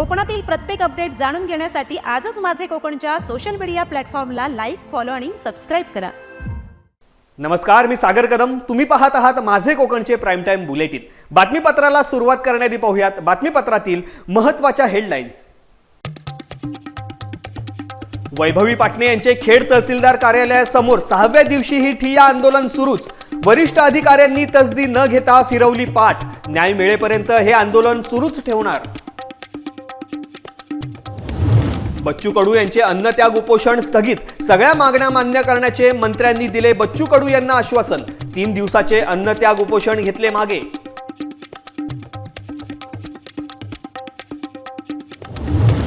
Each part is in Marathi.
कोकणातील प्रत्येक अपडेट जाणून घेण्यासाठी आजच माझे कोकणच्या सोशल मीडिया प्लॅटफॉर्मला लाईक फॉलो आणि सबस्क्राईब करा. नमस्कार मी सागर कदम. तुम्ही पाहत आहात माझे कोकणचे प्राईम टाइम बुलेटिन बातमीपत्राला सुरुवात करण्याआधी पाहूयात. बातमीपत्रातील महत्त्वाच्या हेडलाईन्स वैभवी पाटणे यांचे खेड तहसीलदार कार्यालयासमोर सहाव्या दिवशीही ठिया आंदोलन सुरूच. वरिष्ठ अधिकाऱ्यांनी तसदी न घेता फिरवली पाठ. न्याय मिळेपर्यंत हे आंदोलन सुरूच ठेवणार. बच्चू कडू यांचे अन्नत्याग उपोषण स्थगित. सगळ्या मागण्या मान्य करण्याचे मंत्र्यांनी दिले बच्चू कडू यांना आश्वासन. तीन दिवसाचे अन्नत्याग उपोषण घेतले मागे.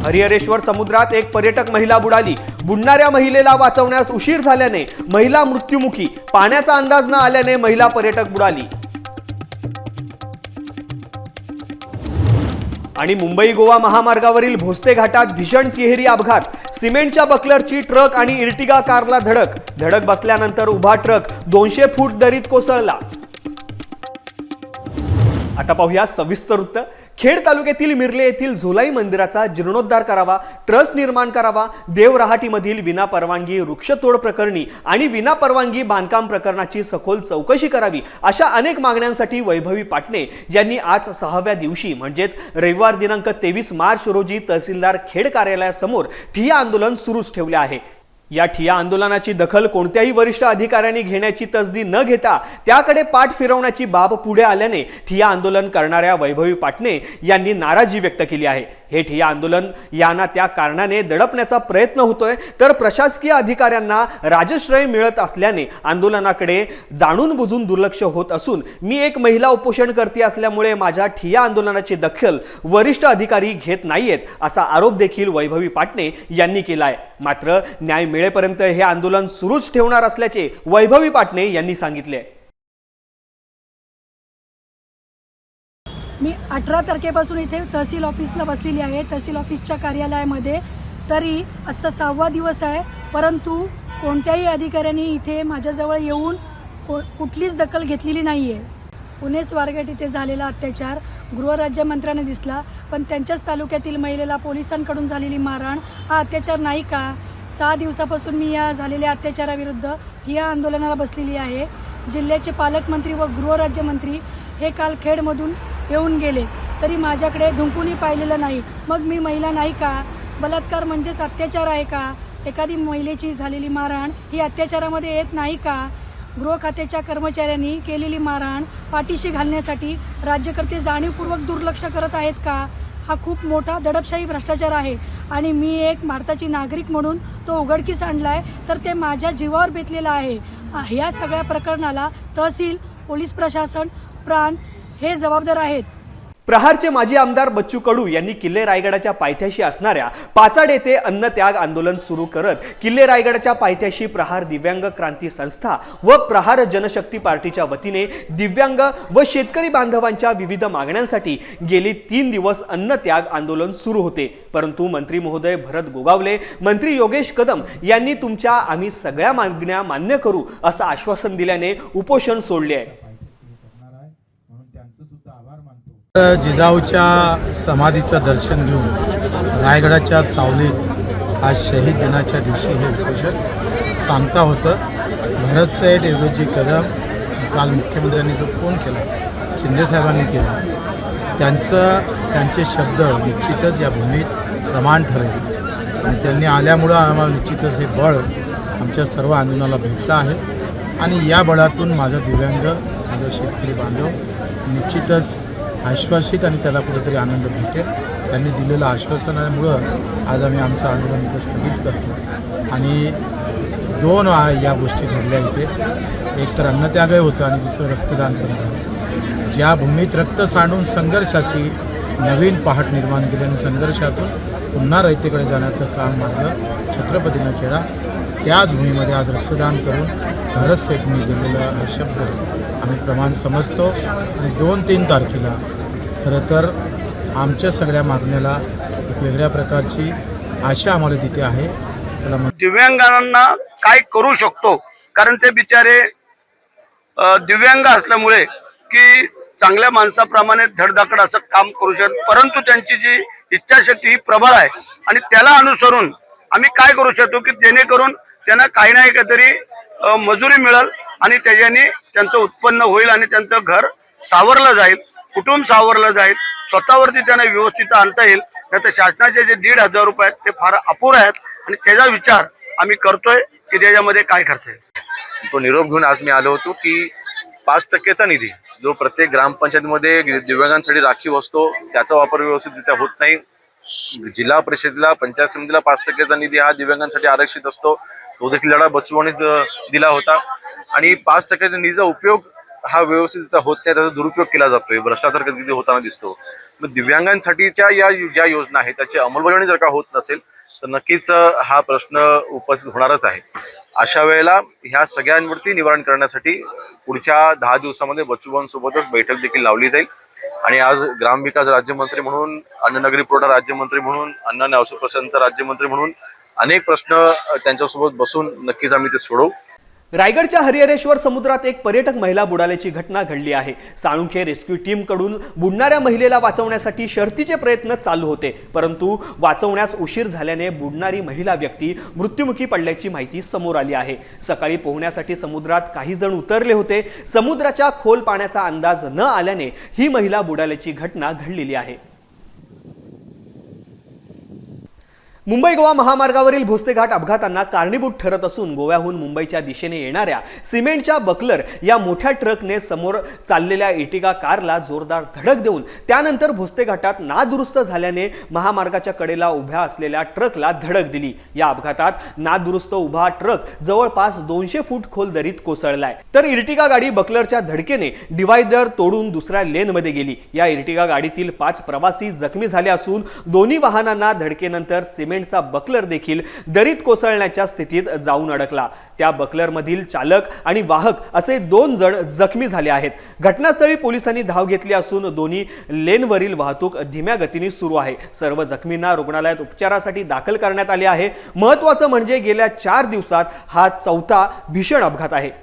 हरिहरेश्वर समुद्रात एक पर्यटक महिला बुडाली. बुडणाऱ्या महिलेला वाचवण्यास उशीर झाल्याने महिला मृत्युमुखी. पाण्याचा अंदाज न आल्याने महिला पर्यटक बुडाली. आणि मुंबई गोवा महामार्गावरील भोसते घाटात भीषण तिहेरी अपघात. सिमेंटच्या बकलरची ट्रक आणि इर्टिगा कारला धडक. धडक बसल्यानंतर उभा ट्रक दोनशे फूट दरीत कोसळला. आता पाहूया सविस्तर वृत्त. खेड तालुक्यातील मिरले येथील झोलाई मंदिराचा जीर्णोद्धार करावा ट्रस्ट निर्माण करावा देवराहाटीमधील विना परवानगी वृक्षतोड प्रकरणी आणि विना परवानगी बांधकाम प्रकरणाची सखोल चौकशी करावी अशा अनेक मागण्यांसाठी वैभवी पाटणे यांनी आज सहाव्या दिवशी म्हणजेच रविवार दिनांक तेवीस मार्च रोजी तहसीलदार खेड कार्यालयासमोर ठिय्या आंदोलन सुरूच ठेवले आहे. या ठिया आंदोलनाची दखल कोणत्याही वरिष्ठ अधिकाऱ्यांनी घेण्याची तसदी न घेता त्याकडे पाठ फिरवण्याची बाब पुढे आल्याने ठिया आंदोलन करणाऱ्या वैभवी पाटणे यांनी नाराजी व्यक्त केली आहे. हे ठिय्या आंदोलन यांना त्या कारणाने दडपण्याचा प्रयत्न होतोय. तर प्रशासकीय अधिकाऱ्यांना राजश्रय मिळत असल्याने आंदोलनाकडे जाणून बुजून दुर्लक्ष होत असून मी एक महिला उपोषण करते असल्यामुळे माझ्या ठिय्या आंदोलनाची दखल वरिष्ठ अधिकारी घेत नाहीयेत असा आरोप देखील वैभवी पाटणे यांनी केला आहे मात्र न्याय मिळेपर्यंत हे आंदोलन सुरूच ठेवणार असल्याचे वैभवी पाटणे यांनी सांगितले. अठरा तारखेपासून इथे तहसील ऑफिसला बसलेली आहे. तहसील ऑफिसच्या कार्यालयामध्ये तरी आजचा सहावा दिवस आहे. परंतु कोणत्याही अधिकाऱ्यांनी इथे माझ्याजवळ येऊन को कुठलीच दखल घेतलेली नाही आहे पुणे स्वारगेट इथे झालेला अत्याचार गृहराज्यमंत्र्यांना दिसला पण त्यांच्याच तालुक्यातील महिलेला पोलिसांकडून झालेली मारहाण हा अत्याचार नाही का? सहा दिवसापासून मी या झालेल्या अत्याचाराविरुद्ध या आंदोलनाला बसलेली आहे. जिल्ह्याचे पालकमंत्री व गृहराज्यमंत्री हे काल खेडमधून येऊन गेले. तरी माझ्याकडे धुंकूनही पाहिलेलं नाही. मग मी महिला नाही का? बलात्कार म्हणजेच अत्याचार आहे का? एखादी महिलेची झालेली मारहाण ही अत्याचारामध्ये येत नाही का? गृह खात्याच्या कर्मचाऱ्यांनी केलेली मारहाण पाठीशी घालण्यासाठी राज्यकर्ते जाणीवपूर्वक दुर्लक्ष करत आहेत का? हा खूप मोठा दडपशाही भ्रष्टाचार आहे. आणि मी एक भारताची नागरिक म्हणून तो उघडकीस आणला आहे तर ते माझ्या जीवावर बेतलेलं आहे. ह्या सगळ्या प्रकरणाला तहसील पोलीस प्रशासन प्रांत हे जबाबदार आहेत. प्रहारचे माजी आमदार बच्चू कडू यांनी किल्ले रायगडाच्या पायथ्याशी असणाऱ्या पाचाड येथे अन्नत्याग आंदोलन सुरू करत किल्ले रायगडाच्या पायथ्याशी प्रहार दिव्यांग क्रांती संस्था व प्रहार जनशक्ती पार्टीच्या वतीने दिव्यांग व शेतकरी बांधवांच्या विविध मागण्यांसाठी गेली तीन दिवस अन्नत्याग आंदोलन सुरू होते. परंतु मंत्री महोदय भरत गोगावले मंत्री योगेश कदम यांनी तुमच्या आम्ही सगळ्या मागण्या मान्य करू असं आश्वासन दिल्याने उपोषण सोडले आहे. जिजाऊच्या समाधीचं दर्शन घेऊन रायगडाच्या सावलीत आज शहीद दिनाच्या दिवशी हे उपोषण सांगता होतं. भरत साहेब कदम काल मुख्यमंत्र्यांनी जो फोन केला शिंदेसाहेबांनी केला त्यांचं त्यांचे शब्द निश्चितच या भूमीत प्रमाण ठरेल. आणि त्यांनी आल्यामुळं आम्हाला निश्चितच हे बळ आमच्या सर्व आंदोलनाला भेटलं आहे. आणि या बळातून माझा दिव्यांग माझा शेतकरी बांधव निश्चितच आश्वासित आणि त्याला कुठेतरी आनंद भेटेल. त्यांनी दिलेलं आश्वासनामुळं आज आम्ही आमचं आंदोलन इथं स्थगित करतो. आणि दोन या गोष्टी घडल्या इथे. एक तर अन्नत्यागही होतं आणि दुसरं रक्तदान पण झालं. ज्या भूमीत रक्त सांडून संघर्षाची नवीन पहाट निर्माण केली आणि संघर्षातून पुन्हा रयतेकडे जाण्याचं काम मार्ग छत्रपतीनं केला त्याच भूमीमध्ये आज रक्तदान करून भरत सेठनी दिलेला हा शब्द आम्ही प्रमाण समजतो. आणि दोन तीन तारखेला खरं तर आमच्या सगळ्या मागण्याला एक वेगळ्या प्रकारची आशा आम्हाला तिथे आहे. त्याला दिव्यांगांना काय करू शकतो? कारण ते बिचारे दिव्यांग असल्यामुळे की चांगल्या माणसाप्रमाणे धडधाकड असं काम करू शकत परंतु त्यांची जी इच्छाशक्ती ही प्रबळ आहे. आणि त्याला अनुसरून आम्ही काय करू शकतो की जेणेकरून त्यांना काही नाही काहीतरी मजुरी मिळेल आणि त्याच्याने त्यांचं उत्पन्न होईल आणि त्यांचं घर सावरलं जाईल कुटुंब सावरलं जाईल स्वतःवरती त्यांना व्यवस्थित आणता येईल. नाही तर शासनाचे जे दीड हजार रुपये आहेत ते फार अपुर आहेत. आणि त्याचा विचार आम्ही करतोय की त्याच्यामध्ये काय करता येईल. तो निरोप घेऊन आज मी आलो होतो की पाच टक्केचा निधी जो प्रत्येक ग्रामपंचायतीमध्ये दिव्यांगांसाठी राखीव असतो त्याचा वापर व्यवस्थितरित्या होत नाही. जिल्हा परिषदेला पंचायत समितीला पाच टक्केचा निधी हा दिव्यांगांसाठी आरक्षित असतो. तो देखील लढा बचवणी दिला होता. आणि पाच टक्क्याच्या निधीचा उपयोग हा व्यवस्थित होत नाही त्याचा दुरुपयोग केला जातोय. भ्रष्टाचार कधी होताना दिसतो. मग दिव्यांगांसाठीच्या या ज्या योजना आहेत त्याची अंमलबजावणी जर का होत नसेल तर नक्कीच हा प्रश्न उपस्थित होणारच आहे. अशा वेळेला ह्या सगळ्यांवरती निवारण करण्यासाठी पुढच्या दहा दिवसामध्ये बच्चूभाऊंसोबतच बैठक देखील लावली जाईल. आणि आज ग्रामविकास राज्यमंत्री म्हणून अन्ननगरी पुरवठा राज्यमंत्री म्हणून अन्न आणि औषध राज्यमंत्री म्हणून अनेक प्रश्न त्यांच्यासोबत बसून नक्कीच आम्ही ते सोडवू. रायगडच्या हरिहरेश्वर समुद्रात एक पर्यटक महिला बुडाल्याची घटना घडली आहे. साळुंखे रेस्क्यू टीमकडून बुडणाऱ्या महिलेला वाचवण्यासाठी शर्तीचे प्रयत्न चालू होते. परंतु वाचवण्यास उशीर झाल्याने बुडणारी महिला व्यक्ती मृत्युमुखी पडल्याची माहिती समोर आली आहे. सकाळी पोहण्यासाठी समुद्रात काही जण उतरले होते. समुद्राच्या खोल पाण्याचा अंदाज न आल्याने ही महिला बुडाल्याची घटना घडलेली आहे. मुंबई गोवा महामार्गावरील भोसलेघाट अपघातांना कारणीभूत ठरत असून गोव्याहून मुंबईच्या दिशेने येणाऱ्या सिमेंटच्या बकलर या मोठ्या ट्रकने समोर चाललेल्या इटिका कारला जोरदार धडक देऊन त्यानंतर भोसले घाटात नादुरुस्त झाल्याने महामार्गाच्या कडेला उभ्या असलेल्या ट्रकला धडक दिली. या अपघातात नादुरुस्त उभा ट्रक जवळपास दोनशे फूट खोल दरीत कोसळलाय. तर इर्टिगा गाडी बकलरच्या धडकेने डिवायडर तोडून दुसऱ्या लेनमध्ये गेली. या इर्टिगा गाडीतील पाच प्रवासी जखमी झाले असून दोन्ही वाहनांना धडकेनंतर सिमेंटचा बकलर देखील दरीत कोसळण्याच्या स्थितीत जाऊन अडकला. त्या बकलरमधील चालक आणि वाहक असे दोन जण जखमी झाले आहेत. घटनास्थळी पोलिसांनी धाव घेतली असून दोन्ही लेनवरील वाहतूक धीम्या गतीने सुरू आहे. सर्व जखमींना रुग्णालयात उपचारासाठी दाखल करण्यात आले आहे. महत्वाचं म्हणजे गेल्या चार दिवसात हा चौथा भीषण अपघात आहे.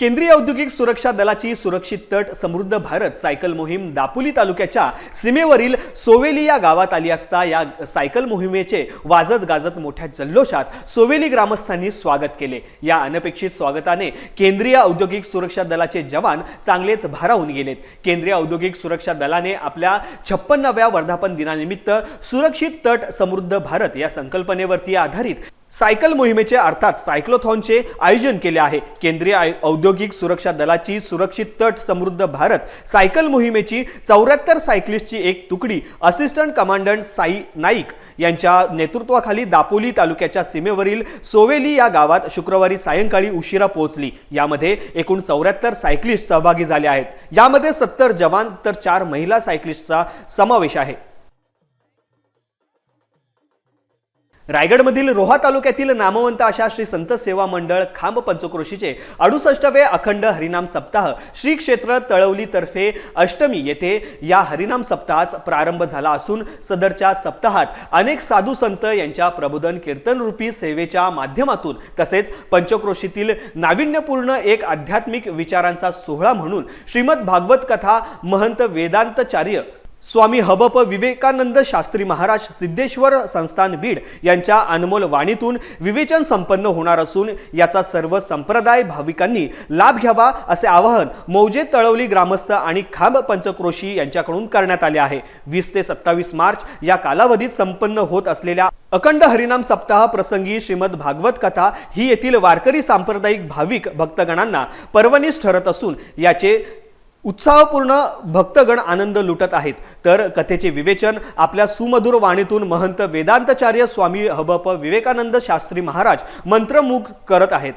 केंद्रीय औद्योगिक सुरक्षा दलाची सुरक्षित तट समृद्ध भारत सायकल मोहीम दापोली तालुक्याच्या सीमेवरील सोवेली या गावात आली असता या सायकल मोहिमेचे वाजत गाजत मोठ्या जल्लोषात सोवेली ग्रामस्थांनी स्वागत केले. या अनपेक्षित स्वागताने केंद्रीय औद्योगिक सुरक्षा दलाचे जवान चांगलेच भारावून गेलेत. केंद्रीय औद्योगिक सुरक्षा दलाने आपल्या छप्पन्नाव्या वर्धापन दिनानिमित्त सुरक्षित तट समृद्ध भारत या संकल्पनेवरती आधारित सायकल मोहिमेचे अर्थात सायक्लोथॉनचे आयोजन केले आहे. केंद्रीय आय- औद्योगिक सुरक्षा दलाची सुरक्षित तट समृद्ध भारत सायकल मोहिमेची चौऱ्याहत्तर सायकलिस्टची एक तुकडी असिस्टंट कमांडंट साई नाईक यांच्या नेतृत्वाखाली दापोली तालुक्याच्या सीमेवरील सोवेली या गावात शुक्रवारी सायंकाळी उशिरा पोहोचली. यामध्ये एकूण चौऱ्याहत्तर सायकलिस्ट सहभागी झाले आहेत. यामध्ये सत्तर जवान तर चार महिला सायकलिस्टचा समावेश आहे. रायगडमधील रोहा तालुक्यातील नामवंत अशा श्री संत सेवा मंडळ खांब पंचक्रोशीचे अडुसष्टवे अखंड हरिनाम सप्ताह श्री क्षेत्र तळवलीतर्फे अष्टमी येथे या हरिनाम सप्ताहास प्रारंभ झाला असून सदरच्या सप्ताहात अनेक साधू संत यांच्या प्रबोधन कीर्तन रूपी सेवेच्या माध्यमातून तसेच पंचक्रोशीतील नाविन्यपूर्ण एक आध्यात्मिक विचारांचा सोहळा म्हणून श्रीमद भागवत कथा महंत वेदांतचार्य स्वामी हबप विवेकानंद शास्त्री महाराज सिद्धेश्वर संस्थान बीड यांच्या अनमोल वाणीतून विवेचन संपन्न होणार असून याचा सर्व संप्रदाय भाविकांनी लाभ घ्यावा असे आवाहन मौजे तळवली ग्रामस्थ आणि खांब पंचक्रोशी यांच्याकडून करण्यात आले आहे. वीस ते सत्तावीस मार्च या कालावधीत संपन्न होत असलेल्या अखंड हरिनाम सप्ताह प्रसंगी श्रीमद भागवत कथा ही येथील वारकरी सांप्रदायिक भाविक भक्तगणांना पर्वणीस ठरत असून याचे उत्साहपूर्ण भक्तगण आनंद लुटत आहेत. तर कथेचे विवेचन आपल्या सुमधुर वाणीतून महंत वेदांताचार्य स्वामी हबप विवेकानंद शास्त्री महाराज मंत्रमुग्ध करत आहेत.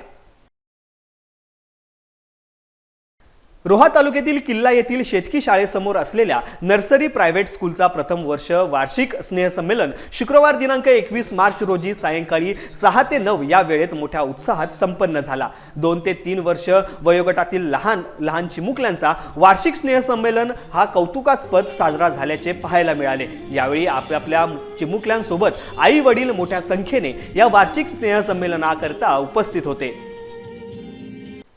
रोहा तालुक्यातील किल्ला येथील शेतकी शाळेसमोर असलेल्या नर्सरी प्रायव्हेट स्कूलचा प्रथम वर्ष वार्षिक स्नेहसंमेलन शुक्रवार दिनांक एकवीस मार्च रोजी सायंकाळी सहा ते नऊ या वेळेत मोठ्या उत्साहात संपन्न झाला. दोन ते तीन वर्ष वयोगटातील लहान लहान चिमुकल्यांचा वार्षिक स्नेहसंमेलन हा कौतुकास्पद साजरा झाल्याचे पाहायला मिळाले. यावेळी आपापल्या चिमुकल्यांसोबत आई वडील मोठ्या संख्येने या वार्षिक स्नेहसंमेलनाकरता उपस्थित होते.